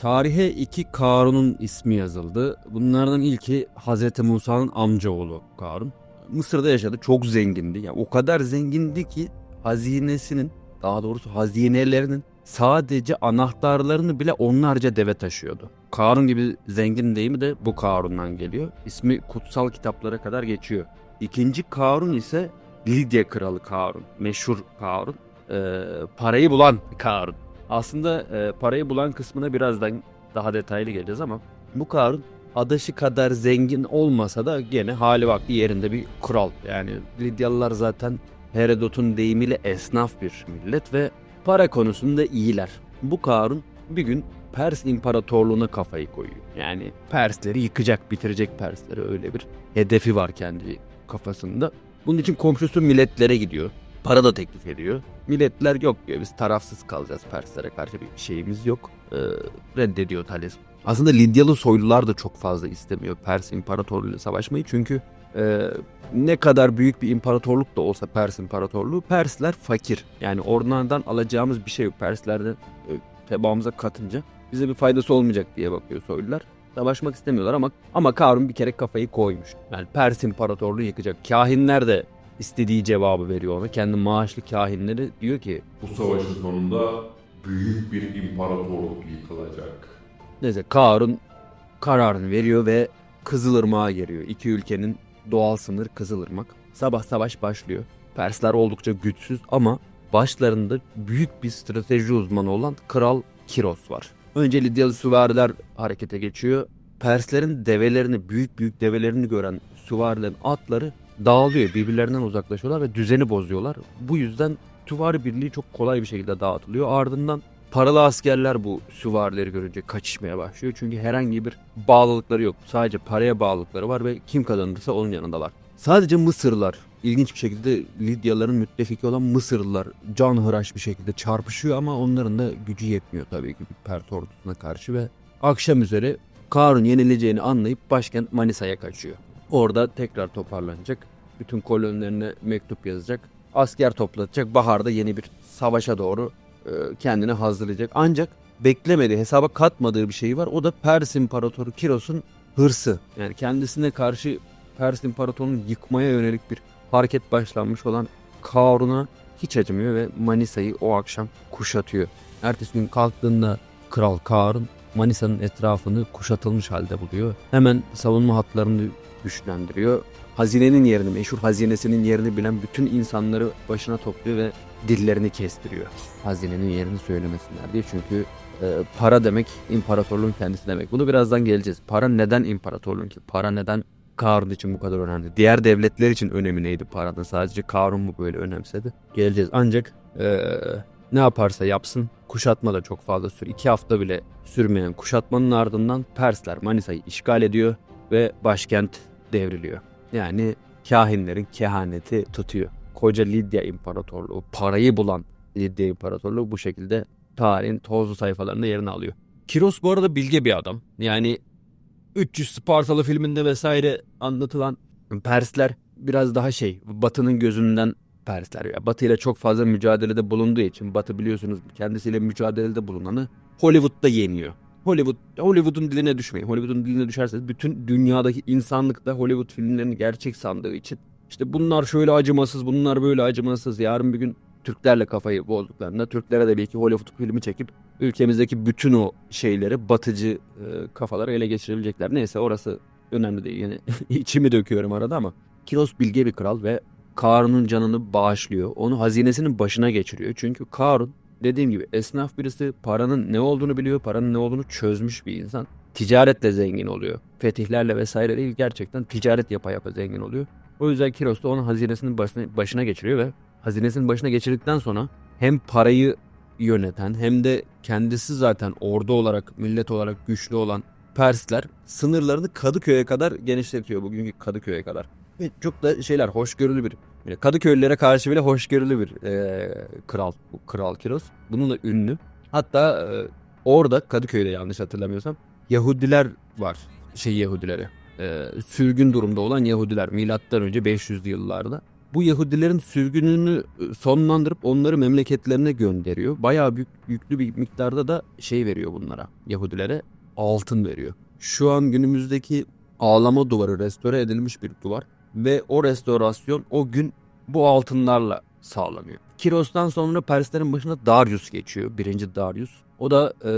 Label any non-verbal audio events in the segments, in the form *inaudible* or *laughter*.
Tarihe iki Karun'un ismi yazıldı. Bunlardan ilki Hazreti Musa'nın amcaoğlu Karun. Mısır'da yaşadı. Çok zengindi. Yani o kadar zengindi ki hazinesinin daha doğrusu hazinelerinin sadece anahtarlarını bile onlarca deve taşıyordu. Karun gibi zengin deyimi de bu Karun'dan geliyor. İsmi kutsal kitaplara kadar geçiyor. İkinci Karun ise Lidya kralı Karun. Meşhur Karun. Ee, parayı bulan Karun. Aslında e, parayı bulan kısmına birazdan daha detaylı geleceğiz ama bu Karun adaşı kadar zengin olmasa da gene hali vakti yerinde bir kral. Yani Lidyalılar zaten Herodot'un deyimiyle esnaf bir millet ve para konusunda iyiler. Bu Karun bir gün Pers İmparatorluğu'na kafayı koyuyor. Yani Persleri yıkacak, bitirecek Persleri öyle bir hedefi var kendi kafasında. Bunun için komşusu milletlere gidiyor. Para da teklif ediyor. Milletler yok diyor. Biz tarafsız kalacağız Perslere karşı bir şeyimiz yok. Ee, reddediyor Thales. Aslında Lidyalı soylular da çok fazla istemiyor Pers İmparatorluğu'yla savaşmayı. Çünkü e, ne kadar büyük bir imparatorluk da olsa Pers İmparatorluğu Persler fakir. Yani oradan alacağımız bir şey yok. Perslerden e, tebaamıza katınca bize bir faydası olmayacak diye bakıyor soylular. Savaşmak istemiyorlar ama ama Karun bir kere kafayı koymuş. Yani Pers İmparatorluğu yıkacak. Kahinler de istediği cevabı veriyor ona. Kendi maaşlı kahinleri diyor ki Bu savaşın sonunda büyük bir imparatorluk yıkılacak. neyse Karun kararını veriyor ve Kızılırmak'a geliyor. İki ülkenin doğal sınır Kızılırmak. Sabah savaş başlıyor. Persler oldukça güçsüz ama başlarında büyük bir strateji uzmanı olan Kral Kiros var. Önce Lidyalı süvariler harekete geçiyor. Perslerin develerini, büyük büyük develerini gören süvarilerin atları dağılıyor. Birbirlerinden uzaklaşıyorlar ve düzeni bozuyorlar. Bu yüzden süvari birliği çok kolay bir şekilde dağıtılıyor. Ardından paralı askerler bu süvarileri görünce kaçışmaya başlıyor. Çünkü herhangi bir bağlılıkları yok. Sadece paraya bağlılıkları var ve kim kazanırsa onun yanındalar. Sadece Mısırlılar ilginç bir şekilde Lidyaların müttefiki olan Mısırlılar canhıraş bir şekilde çarpışıyor ama onların da gücü yetmiyor tabii ki Pert ordusuna karşı ve akşam üzere Karun yenileceğini anlayıp başkent Manisa'ya kaçıyor. Orada tekrar toparlanacak. Bütün kolonilerine mektup yazacak. Asker toplatacak. Baharda yeni bir savaşa doğru e, kendini hazırlayacak. Ancak beklemediği, hesaba katmadığı bir şey var. O da Pers İmparatoru Kiros'un hırsı. Yani kendisine karşı Pers İmparatorluğu'nu yıkmaya yönelik bir hareket başlanmış olan Karun'a hiç acımıyor ve Manisa'yı o akşam kuşatıyor. Ertesi gün kalktığında Kral Karun Manisa'nın etrafını kuşatılmış halde buluyor. Hemen savunma hatlarını güçlendiriyor. Hazinenin yerini, meşhur hazinesinin yerini bilen bütün insanları başına topluyor ve dillerini kestiriyor. Hazinenin yerini söylemesinler diye. Çünkü e, para demek imparatorluğun kendisi demek. Bunu birazdan geleceğiz. Para neden imparatorluğun ki? Para neden Karun için bu kadar önemli? Diğer devletler için önemi neydi paranın? Sadece Karun mu böyle önemsedi? Geleceğiz. Ancak e, ne yaparsa yapsın kuşatma da çok fazla sür. iki hafta bile sürmeyen kuşatmanın ardından Persler Manisa'yı işgal ediyor ve başkent devriliyor. Yani kahinlerin kehaneti tutuyor. Koca Lidya İmparatorluğu, parayı bulan Lidya İmparatorluğu bu şekilde tarihin tozlu sayfalarında yerini alıyor. Kiros bu arada bilge bir adam. Yani 300 Spartalı filminde vesaire anlatılan Persler biraz daha şey, Batı'nın gözünden Persler. Ya Batı ile çok fazla mücadelede bulunduğu için Batı biliyorsunuz kendisiyle mücadelede bulunanı Hollywood'da yeniyor. Hollywood Hollywood'un diline düşmeyin. Hollywood'un diline düşerseniz bütün dünyadaki insanlık da Hollywood filmlerini gerçek sandığı için işte bunlar şöyle acımasız, bunlar böyle acımasız. Yarın bir gün Türklerle kafayı bozduklarında Türklere de belki Hollywood filmi çekip ülkemizdeki bütün o şeyleri batıcı e, kafaları ele geçirebilecekler. Neyse orası önemli değil. Yani *laughs* içimi döküyorum arada ama Kiros bilge bir kral ve Karun'un canını bağışlıyor. Onu hazinesinin başına geçiriyor. Çünkü Karun dediğim gibi esnaf birisi paranın ne olduğunu biliyor. Paranın ne olduğunu çözmüş bir insan. Ticaretle zengin oluyor. Fetihlerle vesaire değil gerçekten ticaret yapa yapa zengin oluyor. O yüzden Kiros da onun hazinesinin başına, başına geçiriyor ve hazinesinin başına geçirdikten sonra hem parayı yöneten hem de kendisi zaten ordu olarak millet olarak güçlü olan Persler sınırlarını Kadıköy'e kadar genişletiyor bugünkü Kadıköy'e kadar. Ve çok da şeyler hoşgörülü bir Kadıköylülere karşı bile hoşgörülü bir e, kral kral Kiros. Bununla ünlü. Hatta e, orada Kadıköy'de yanlış hatırlamıyorsam Yahudiler var. Şey Yahudileri. E, sürgün durumda olan Yahudiler milattan önce 500'lü yıllarda. bu Yahudilerin sürgününü e, sonlandırıp onları memleketlerine gönderiyor. Bayağı büyük, yüklü bir miktarda da şey veriyor bunlara. Yahudilere altın veriyor. Şu an günümüzdeki ağlama duvarı restore edilmiş bir duvar ve o restorasyon o gün bu altınlarla sağlanıyor. Kiros'tan sonra Perslerin başına Darius geçiyor. Birinci Darius. O da e,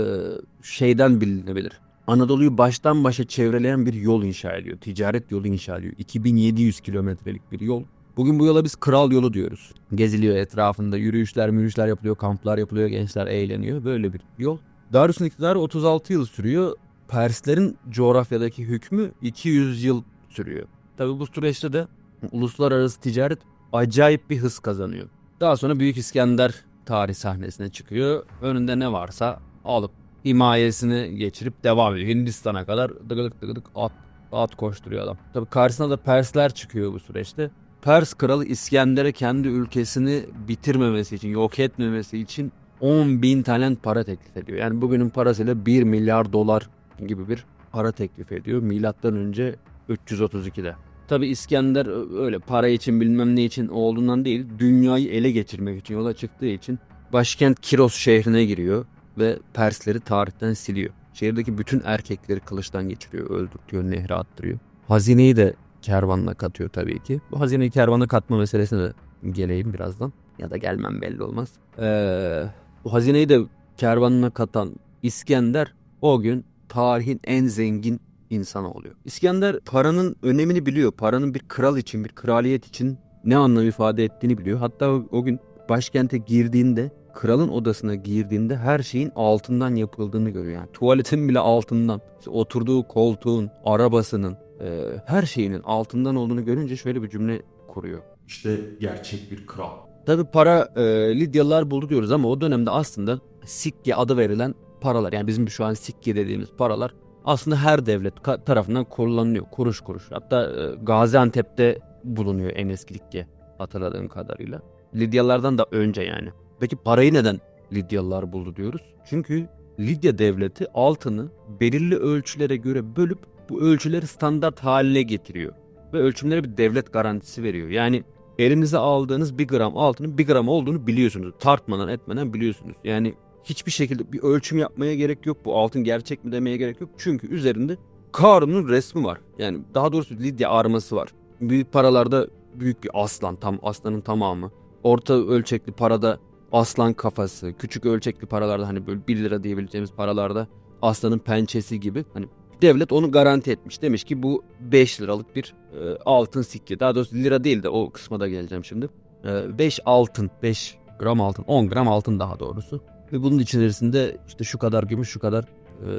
şeyden bilinebilir. Anadolu'yu baştan başa çevreleyen bir yol inşa ediyor. Ticaret yolu inşa ediyor. 2700 kilometrelik bir yol. Bugün bu yola biz kral yolu diyoruz. Geziliyor etrafında yürüyüşler, mürüyüşler yapılıyor, kamplar yapılıyor, gençler eğleniyor. Böyle bir yol. Darius'un iktidarı 36 yıl sürüyor. Perslerin coğrafyadaki hükmü 200 yıl sürüyor. Tabi bu süreçte de uluslararası ticaret acayip bir hız kazanıyor. Daha sonra Büyük İskender tarih sahnesine çıkıyor. Önünde ne varsa alıp himayesini geçirip devam ediyor. Hindistan'a kadar dıgıdık dıgıdık at, at koşturuyor adam. Tabi karşısına da Persler çıkıyor bu süreçte. Pers kralı İskender'e kendi ülkesini bitirmemesi için, yok etmemesi için 10 bin talent para teklif ediyor. Yani bugünün parasıyla 1 milyar dolar gibi bir para teklif ediyor. Milattan önce 332'de. Tabi İskender öyle para için bilmem ne için olduğundan değil, dünyayı ele geçirmek için yola çıktığı için başkent Kiros şehrine giriyor ve Persleri tarihten siliyor. Şehirdeki bütün erkekleri kılıçtan geçiriyor, öldürtüyor, nehre attırıyor. Hazineyi de kervanla katıyor tabii ki. Bu hazineyi kervana katma meselesine de geleyim birazdan. Ya da gelmem belli olmaz. Ee, bu hazineyi de kervanına katan İskender o gün tarihin en zengin insanı oluyor. İskender paranın önemini biliyor. Paranın bir kral için, bir kraliyet için ne anlam ifade ettiğini biliyor. Hatta o, gün başkente girdiğinde, kralın odasına girdiğinde her şeyin altından yapıldığını görüyor. Yani tuvaletin bile altından, işte oturduğu koltuğun, arabasının, e, her şeyinin altından olduğunu görünce şöyle bir cümle kuruyor. İşte gerçek bir kral. Tabi para e, Lidyalılar buldu diyoruz ama o dönemde aslında sikke adı verilen paralar yani bizim şu an sikke dediğimiz paralar aslında her devlet tarafından kullanılıyor kuruş kuruş. Hatta e, Gaziantep'te bulunuyor en eski sikke hatırladığım kadarıyla. Lidyalılardan da önce yani. Peki parayı neden Lidyalılar buldu diyoruz? Çünkü Lidya devleti altını belirli ölçülere göre bölüp bu ölçüleri standart haline getiriyor. Ve ölçümlere bir devlet garantisi veriyor. Yani elinize aldığınız bir gram altının bir gram olduğunu biliyorsunuz. Tartmadan etmeden biliyorsunuz. Yani hiçbir şekilde bir ölçüm yapmaya gerek yok. Bu altın gerçek mi demeye gerek yok. Çünkü üzerinde Karun'un resmi var. Yani daha doğrusu Lidya arması var. Büyük paralarda büyük bir aslan, tam aslanın tamamı. Orta ölçekli parada aslan kafası, küçük ölçekli paralarda hani böyle 1 lira diyebileceğimiz paralarda aslanın pençesi gibi hani devlet onu garanti etmiş. Demiş ki bu 5 liralık bir e, altın sikke. Daha doğrusu lira değil de o kısma da geleceğim şimdi. 5 altın, 5 gram altın, 10 gram altın daha doğrusu. Ve bunun içerisinde işte şu kadar gümüş, şu kadar e,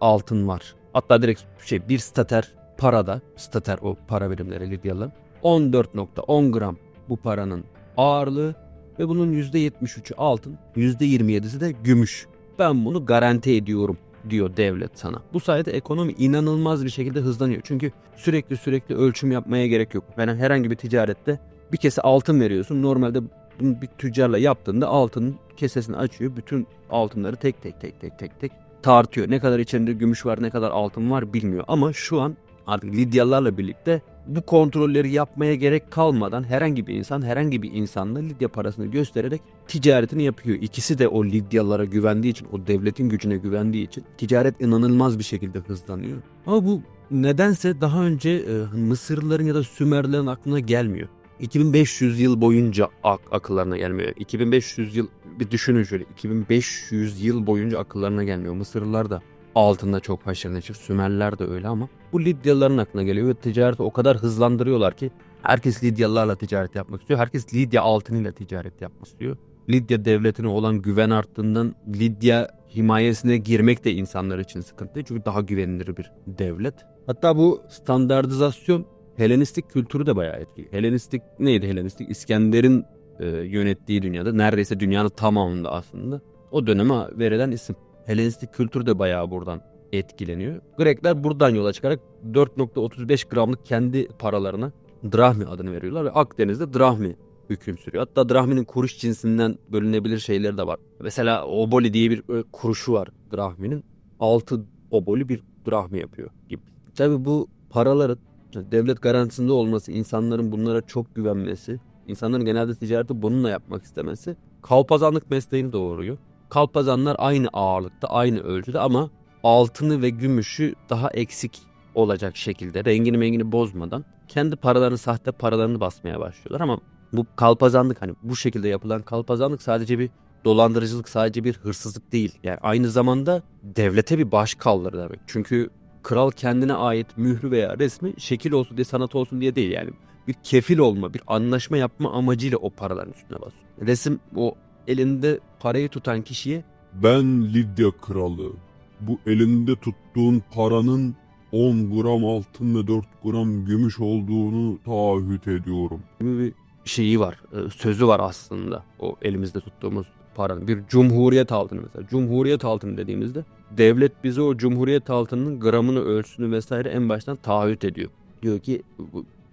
altın var. Hatta direkt şey bir stater parada, stater o para birimleri Lidyalıların 14.10 gram bu paranın ağırlığı ve bunun %73'ü altın, %27'si de gümüş. Ben bunu garanti ediyorum diyor devlet sana. Bu sayede ekonomi inanılmaz bir şekilde hızlanıyor. Çünkü sürekli sürekli ölçüm yapmaya gerek yok. Ben herhangi bir ticarette bir kese altın veriyorsun. Normalde bunu bir tüccarla yaptığında altının kesesini açıyor. Bütün altınları tek tek tek tek tek tek tartıyor. Ne kadar içinde gümüş var ne kadar altın var bilmiyor. Ama şu an artık Lidyalılarla birlikte bu kontrolleri yapmaya gerek kalmadan herhangi bir insan herhangi bir insanla Lidya parasını göstererek ticaretini yapıyor. İkisi de o Lidyalılara güvendiği için, o devletin gücüne güvendiği için ticaret inanılmaz bir şekilde hızlanıyor. Ama bu nedense daha önce e, Mısırlıların ya da Sümerlerin aklına gelmiyor. 2500 yıl boyunca ak- akıllarına gelmiyor. 2500 yıl bir düşünün şöyle. 2500 yıl boyunca akıllarına gelmiyor. Mısırlılar da altında çok haşır neşir. Sümerler de öyle ama bu Lidyalıların aklına geliyor ve ticareti o kadar hızlandırıyorlar ki herkes Lidyalılarla ticaret yapmak istiyor. Herkes Lidya altınıyla ticaret yapmak istiyor. Lidya devletine olan güven arttığından Lidya himayesine girmek de insanlar için sıkıntı. Çünkü daha güvenilir bir devlet. Hatta bu standartizasyon Helenistik kültürü de bayağı etkili. Helenistik neydi Helenistik? İskender'in e, yönettiği dünyada neredeyse dünyanın tamamında aslında o döneme verilen isim. Helenistik kültür de bayağı buradan etkileniyor. Grekler buradan yola çıkarak 4.35 gramlık kendi paralarına drahmi adını veriyorlar ve Akdeniz'de drahmi hüküm sürüyor. Hatta drahminin kuruş cinsinden bölünebilir şeyleri de var. Mesela oboli diye bir e, kuruşu var drahminin. 6 oboli bir drahmi yapıyor gibi. Tabi bu paraların Devlet garantisinde olması, insanların bunlara çok güvenmesi, insanların genelde ticareti bununla yapmak istemesi kalpazanlık mesleğini doğuruyor. Kalpazanlar aynı ağırlıkta, aynı ölçüde ama altını ve gümüşü daha eksik olacak şekilde rengini mengini bozmadan kendi paralarını sahte paralarını basmaya başlıyorlar ama bu kalpazanlık hani bu şekilde yapılan kalpazanlık sadece bir dolandırıcılık sadece bir hırsızlık değil. Yani aynı zamanda devlete bir baş kaldırı demek. Çünkü kral kendine ait mührü veya resmi şekil olsun diye sanat olsun diye değil yani. Bir kefil olma, bir anlaşma yapma amacıyla o paraların üstüne basıyor. Resim o elinde parayı tutan kişiye Ben Lidya kralı. Bu elinde tuttuğun paranın 10 gram altın ve 4 gram gümüş olduğunu taahhüt ediyorum. bir şeyi var, e, sözü var aslında o elimizde tuttuğumuz paranın. Bir cumhuriyet altını mesela. Cumhuriyet altını dediğimizde devlet bize o cumhuriyet altının gramını, ölçüsünü vesaire en baştan taahhüt ediyor. Diyor ki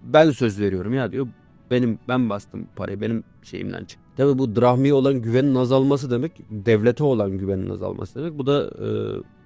ben söz veriyorum ya diyor. Benim ben bastım parayı benim şeyimden çık. Tabii bu drahmiye olan güvenin azalması demek devlete olan güvenin azalması demek. Bu da e,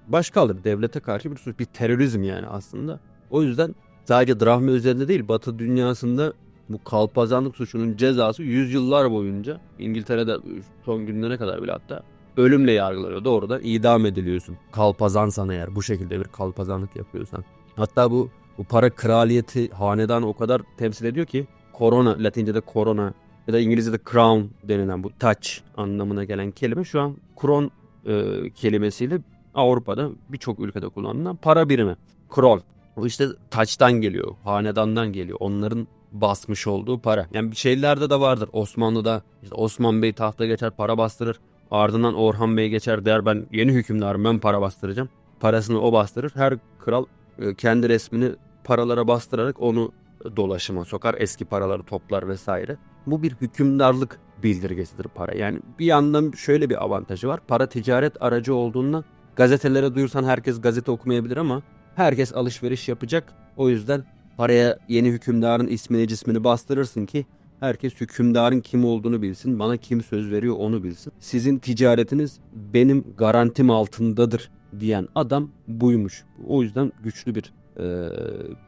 baş. Devlete karşı bir suç, bir terörizm yani aslında. O yüzden sadece drahmi üzerinde değil Batı dünyasında bu kalpazanlık suçunun cezası yüzyıllar boyunca İngiltere'de son günlere kadar bile hatta ölümle yargılanıyor. Doğrudan idam ediliyorsun. Kalpazansan eğer bu şekilde bir kalpazanlık yapıyorsan. Hatta bu bu para kraliyeti hanedan o kadar temsil ediyor ki korona Latince'de korona ya da İngilizce'de crown denilen bu touch anlamına gelen kelime şu an kron e, kelimesiyle Avrupa'da birçok ülkede kullanılan para birimi. Kron. Bu işte taçtan geliyor, hanedandan geliyor. Onların basmış olduğu para. Yani bir şeylerde de vardır. Osmanlı'da işte Osman Bey tahta geçer para bastırır. Ardından Orhan Bey geçer der ben yeni hükümdarım ben para bastıracağım. Parasını o bastırır. Her kral e, kendi resmini paralara bastırarak onu dolaşıma sokar. Eski paraları toplar vesaire. Bu bir hükümdarlık bildirgesidir para. Yani bir yandan şöyle bir avantajı var. Para ticaret aracı olduğundan gazetelere duyursan herkes gazete okumayabilir ama herkes alışveriş yapacak. O yüzden paraya yeni hükümdarın ismini cismini bastırırsın ki herkes hükümdarın kim olduğunu bilsin. Bana kim söz veriyor onu bilsin. Sizin ticaretiniz benim garantim altındadır diyen adam buymuş. O yüzden güçlü bir e,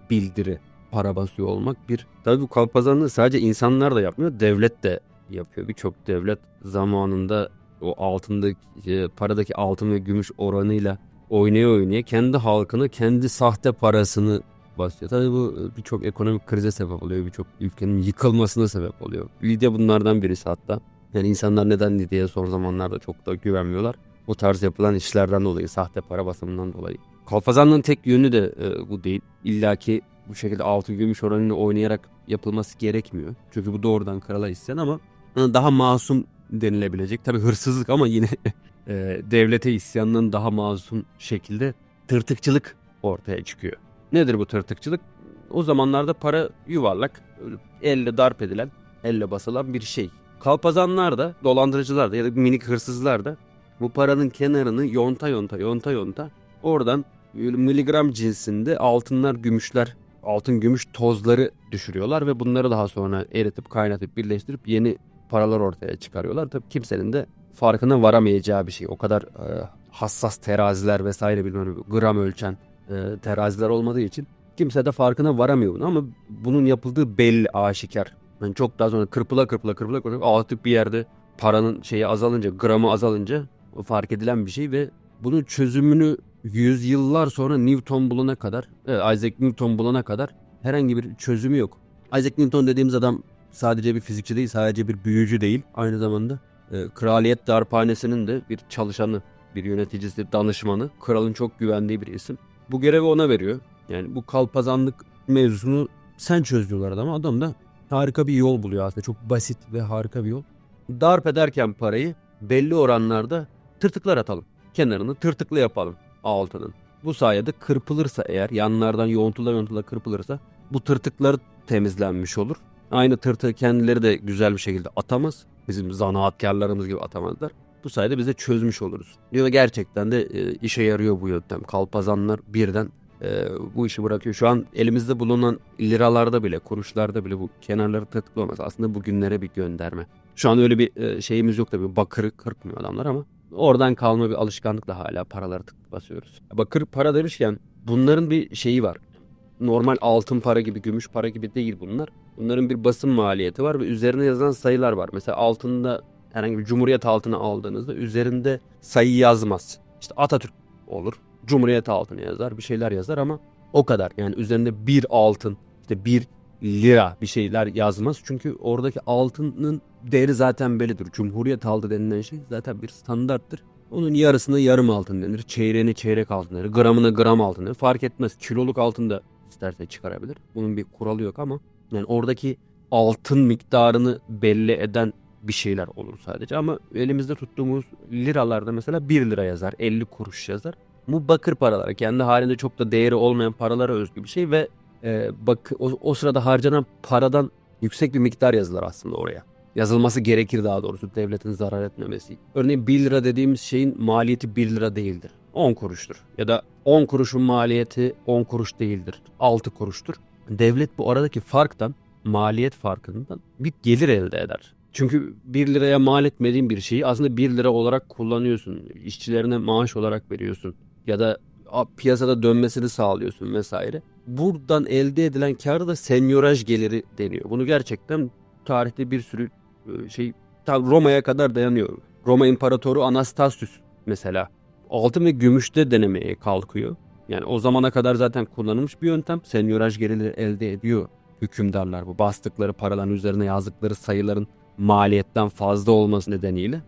bildiri para basıyor olmak bir. Tabii bu kalpazanlığı sadece insanlar da yapmıyor, devlet de yapıyor. Birçok devlet zamanında o altındaki e, paradaki altın ve gümüş oranıyla oynaya oynaya kendi halkını kendi sahte parasını basıyor. Tabii bu e, birçok ekonomik krize sebep oluyor. Birçok ülkenin yıkılmasına sebep oluyor. Lidya bunlardan birisi hatta. Yani insanlar neden Lidya'ya son zamanlarda çok da güvenmiyorlar. Bu tarz yapılan işlerden dolayı, sahte para basımından dolayı. Kalpazanlığın tek yönü de e, bu değil. İlla ki bu şekilde altın gümüş oranını oynayarak yapılması gerekmiyor. Çünkü bu doğrudan krala isyan ama e, daha masum denilebilecek. Tabii hırsızlık ama yine *laughs* e, devlete isyanının daha masum şekilde tırtıkçılık ortaya çıkıyor. Nedir bu tırtıkçılık? O zamanlarda para yuvarlak, elle darp edilen, elle basılan bir şey. Kalpazanlar da, dolandırıcılar da ya da minik hırsızlar da bu paranın kenarını yonta yonta yonta yonta oradan miligram cinsinde altınlar, gümüşler, altın gümüş tozları düşürüyorlar ve bunları daha sonra eritip kaynatıp birleştirip yeni paralar ortaya çıkarıyorlar. Tabii kimsenin de farkına varamayacağı bir şey. O kadar e, hassas teraziler vesaire bilmem gram ölçen e, teraziler olmadığı için kimse de farkına varamıyor bunu ama bunun yapıldığı belli aşikar. Yani çok daha sonra kırpıla kırpıla kırpıla kırpıla artık bir yerde paranın şeyi azalınca gramı azalınca fark edilen bir şey ve bunun çözümünü yüzyıllar sonra Newton bulana kadar evet, Isaac Newton bulana kadar herhangi bir çözümü yok. Isaac Newton dediğimiz adam sadece bir fizikçi değil sadece bir büyücü değil aynı zamanda e, Kraliyet Darphanesi'nin de bir çalışanı bir yöneticisi danışmanı kralın çok güvendiği bir isim. Bu görevi ona veriyor. Yani bu kalpazanlık mevzusunu sen çöz diyorlar adama. Adam da harika bir yol buluyor aslında. Çok basit ve harika bir yol. Darp ederken parayı belli oranlarda tırtıklar atalım. Kenarını tırtıklı yapalım altının. Bu sayede kırpılırsa eğer yanlardan yoğuntula yoğuntula kırpılırsa bu tırtıklar temizlenmiş olur. Aynı tırtığı kendileri de güzel bir şekilde atamaz. Bizim zanaatkarlarımız gibi atamazlar. Bu sayede biz de çözmüş oluruz. Diyor gerçekten de e, işe yarıyor bu yöntem. Kalpazanlar birden e, bu işi bırakıyor. Şu an elimizde bulunan liralarda bile, kuruşlarda bile bu kenarları tırtıklı olması aslında bugünlere bir gönderme. Şu an öyle bir e, şeyimiz yok tabii. Bakırı kırpmıyor adamlar ama oradan kalma bir alışkanlıkla hala paraları tık basıyoruz. Bakır para demişken bunların bir şeyi var. normal altın para gibi, gümüş para gibi değil bunlar. Bunların bir basım maliyeti var ve üzerine yazılan sayılar var. Mesela altında herhangi bir cumhuriyet altını aldığınızda üzerinde sayı yazmaz. İşte Atatürk olur. Cumhuriyet altını yazar, bir şeyler yazar ama o kadar. Yani üzerinde bir altın, işte bir lira bir şeyler yazmaz. Çünkü oradaki altının değeri zaten bellidir. Cumhuriyet altı denilen şey zaten bir standarttır. Onun yarısına yarım altın denir. Çeyreğini çeyrek altın denir. Gramına gram altın denir. Fark etmez. Kiloluk altın da isterse çıkarabilir. Bunun bir kuralı yok ama yani oradaki altın miktarını belli eden bir şeyler olur sadece. Ama elimizde tuttuğumuz liralarda mesela 1 lira yazar, 50 kuruş yazar. Bu bakır paralar kendi halinde çok da değeri olmayan paralara özgü bir şey ve e, bak o, o sırada harcanan paradan yüksek bir miktar yazılır aslında oraya. Yazılması gerekir daha doğrusu devletin zarar etmemesi. Örneğin 1 lira dediğimiz şeyin maliyeti 1 lira değildir. 10 kuruştur. Ya da 10 kuruşun maliyeti 10 kuruş değildir. 6 kuruştur. Devlet bu aradaki farktan, maliyet farkından bir gelir elde eder. Çünkü 1 liraya mal etmediğin bir şeyi aslında 1 lira olarak kullanıyorsun. İşçilerine maaş olarak veriyorsun. Ya da piyasada dönmesini sağlıyorsun vesaire. Buradan elde edilen kar da senyoraj geliri deniyor. Bunu gerçekten tarihte bir sürü e, şey ta Roma'ya kadar dayanıyor. Roma İmparatoru Anastasius mesela altın ve gümüşte denemeye kalkıyor. Yani o zamana kadar zaten kullanılmış bir yöntem. Senyoraj geliri elde ediyor hükümdarlar bu bastıkları paraların üzerine yazdıkları sayıların maliyetten fazla olması nedeniyle.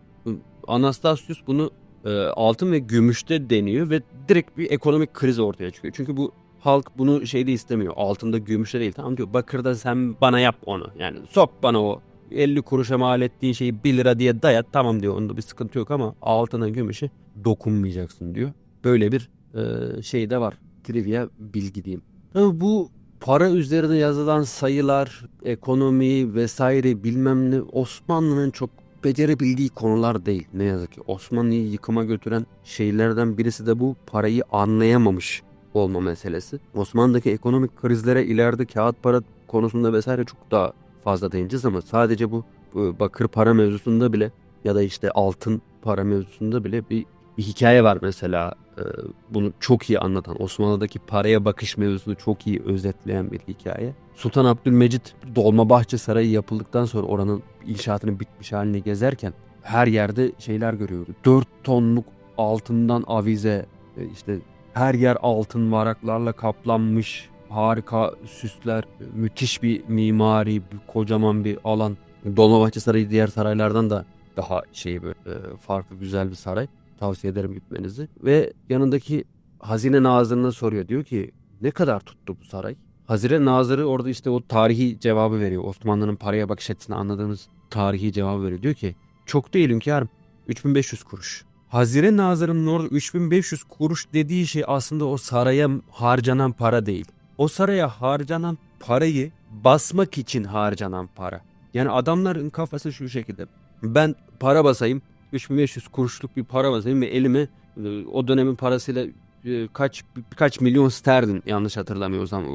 Anastasius bunu e, altın ve gümüşte deniyor ve direkt bir ekonomik kriz ortaya çıkıyor. Çünkü bu halk bunu şeyde istemiyor. Altında gümüşte değil. Tamam diyor bakırda sen bana yap onu. Yani sok bana o 50 kuruşa mal ettiğin şeyi 1 lira diye dayat. Tamam diyor onda bir sıkıntı yok ama altına gümüşe dokunmayacaksın diyor. Böyle bir e, şey de var. Trivia bilgi diyeyim. Tabii bu para üzerine yazılan sayılar, ekonomi vesaire bilmem ne Osmanlı'nın çok becerebildiği konular değil. Ne yazık ki Osmanlı'yı yıkıma götüren şeylerden birisi de bu parayı anlayamamış olma meselesi. Osmanlı'daki ekonomik krizlere ileride kağıt para konusunda vesaire çok daha fazla değineceğiz ama sadece bu bakır para mevzusunda bile ya da işte altın para mevzusunda bile bir, bir hikaye var mesela. Ee, bunu çok iyi anlatan Osmanlı'daki paraya bakış mevzusunu çok iyi özetleyen bir hikaye. Sultan Abdülmecit Dolmabahçe Sarayı yapıldıktan sonra oranın inşaatının bitmiş halini gezerken her yerde şeyler görüyordu. 4 tonluk altından avize e, işte her yer altın varaklarla kaplanmış harika süsler, müthiş bir mimari, bir kocaman bir alan. Dolmabahçe Sarayı diğer saraylardan da daha şey böyle e, farklı güzel bir saray. Tavsiye ederim gitmenizi. Ve yanındaki hazine nazırına soruyor. Diyor ki ne kadar tuttu bu saray? Hazine nazırı orada işte o tarihi cevabı veriyor. Osmanlı'nın paraya bakış açısını anladığımız tarihi cevabı veriyor. Diyor ki çok değil hünkârım 3500 kuruş. Hazire nazırının orada 3500 kuruş dediği şey aslında o saraya harcanan para değil. O saraya harcanan parayı basmak için harcanan para. Yani adamların kafası şu şekilde. Ben para basayım 3500 kuruşluk bir para basayım ve elime e, o dönemin parasıyla e, kaç birkaç milyon sterlin yanlış hatırlamıyorsam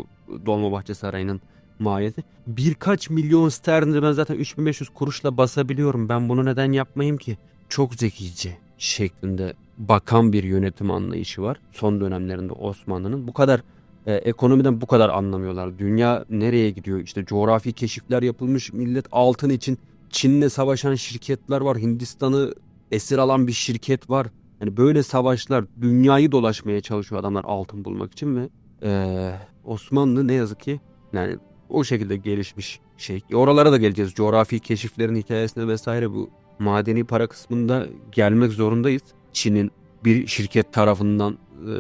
Dolmabahçe Sarayı'nın maliyeti. Birkaç milyon sterlin ben zaten 3500 kuruşla basabiliyorum. Ben bunu neden yapmayayım ki? Çok zekice şeklinde bakan bir yönetim anlayışı var. Son dönemlerinde Osmanlı'nın bu kadar e, ekonomiden bu kadar anlamıyorlar. Dünya nereye gidiyor? İşte coğrafi keşifler yapılmış. Millet altın için Çin'le savaşan şirketler var. Hindistan'ı esir alan bir şirket var. Yani böyle savaşlar dünyayı dolaşmaya çalışıyor adamlar altın bulmak için ve e, Osmanlı ne yazık ki yani o şekilde gelişmiş şey. Oralara da geleceğiz. Coğrafi keşiflerin hikayesine vesaire bu madeni para kısmında gelmek zorundayız. Çin'in bir şirket tarafından e,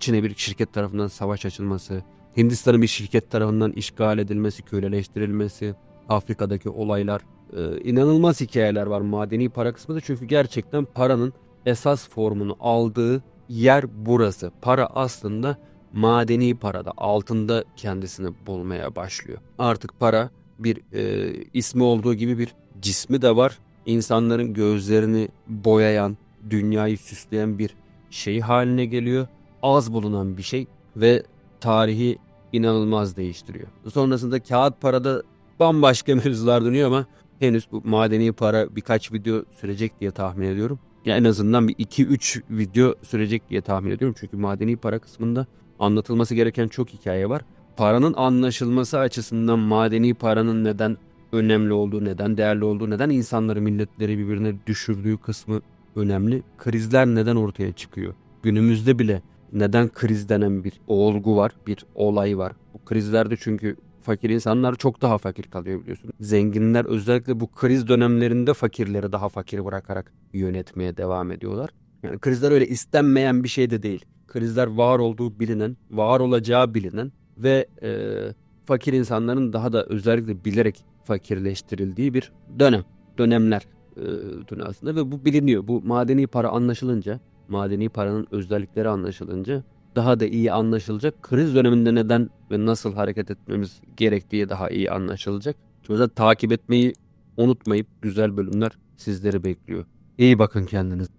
Çin'e bir şirket tarafından savaş açılması, Hindistan'ın bir şirket tarafından işgal edilmesi, köleleştirilmesi, Afrika'daki olaylar, e, inanılmaz hikayeler var madeni para kısmında çünkü gerçekten paranın esas formunu aldığı yer burası. Para aslında madeni parada, altında kendisini bulmaya başlıyor. Artık para bir e, ismi olduğu gibi bir cismi de var. İnsanların gözlerini boyayan, dünyayı süsleyen bir şey haline geliyor az bulunan bir şey ve tarihi inanılmaz değiştiriyor. Sonrasında kağıt parada bambaşka *laughs* mevzular dönüyor ama henüz bu madeni para birkaç video sürecek diye tahmin ediyorum. Ya en azından bir 2-3 video sürecek diye tahmin ediyorum. Çünkü madeni para kısmında anlatılması gereken çok hikaye var. paranın anlaşılması açısından madeni paranın neden önemli olduğu, neden değerli olduğu, neden insanları, milletleri birbirine düşürdüğü kısmı önemli. Krizler neden ortaya çıkıyor? Günümüzde bile neden kriz denen bir olgu var, bir olay var. Bu krizlerde çünkü fakir insanlar çok daha fakir kalıyor biliyorsun. Zenginler özellikle bu kriz dönemlerinde fakirleri daha fakir bırakarak yönetmeye devam ediyorlar. Yani krizler öyle istenmeyen bir şey de değil. Krizler var olduğu bilinen, var olacağı bilinen ve e, fakir insanların daha da özellikle bilerek fakirleştirildiği bir dönem. Dönemler e, dünyasında ve bu biliniyor. Bu madeni para anlaşılınca, madeni paranın özellikleri anlaşılınca daha da iyi anlaşılacak. Kriz döneminde neden ve nasıl hareket etmemiz gerektiği daha iyi anlaşılacak. O takip etmeyi unutmayıp güzel bölümler sizleri bekliyor. İyi bakın kendinize.